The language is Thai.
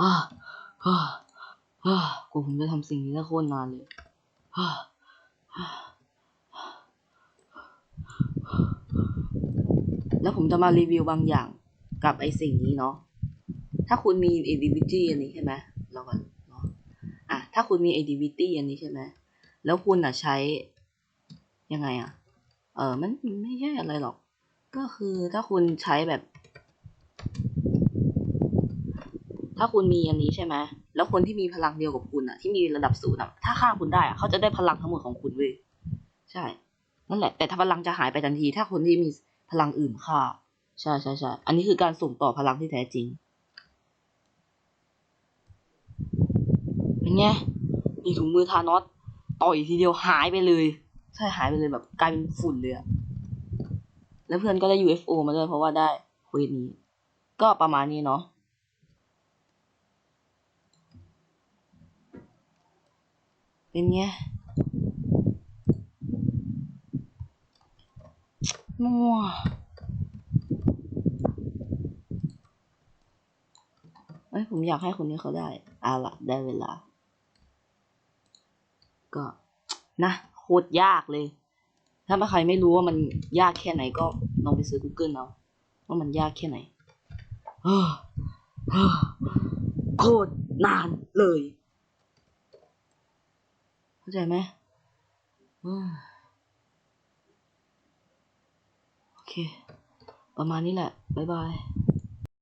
อ่าอ่าอ่ากว่าผมจะทำสิ่งนี้ได้โคตรนานเลยอ่าแล้วผมจะมารีวิวบางอย่างกับไอสิ่งนี้เนาะ ถ้าคุณมี activity อันนี้ใช่ไหมเรากันเนาะ อะ ถ้าคุณมี activity อันนี้ใช่ไหม แล้วคุณอะใช้ ยังไงอะ เออมันไม่ใช่อะไรหรอก ก็คือถ้าคุณใช้แบบ ถ้าคุณมีอันนี้ใช่ไหมแล้วคนที่มีพลังเดียวกับคุณอะที่มีระดับศูนย์อะถ้าฆ่าคุณได้อะเขาจะได้พลังทั้งหมดของคุณเว้ยใช่ นั่นแหละ แต่ถ้าพลังจะหายไปทันที ถ้าคนที่มีพลังอื่นฆ่าใช่ใช่ใช่อันนี้คือการส่งต่อพลังที่แท้จริงเป็นไงมีถุงมือทานอสต่อยทีเดียวหายไปเลย ใช่หายไปเลยแบบกลายเป็นฝุ่นเลยอะแล้วเพื่อนก็ได้ UFO มาด้วยเพราะว่าได้ควสนี้ ก็ประมาณนี้เนาะ เป็นไงนัวเอ้ยผมอยากให้คนนี้เขาได้เอาละได้เวลา ก็นะโคตรยากเลย ถ้าใครไม่รู้ว่ามันยากแค่ไหนก็ลองไปซื้อ Google เอาว่ามันยากแค่ไหนโคตรนานเลย เข้าใจไหมโอเค ประมาณนี้แหละ บ๊ายบาย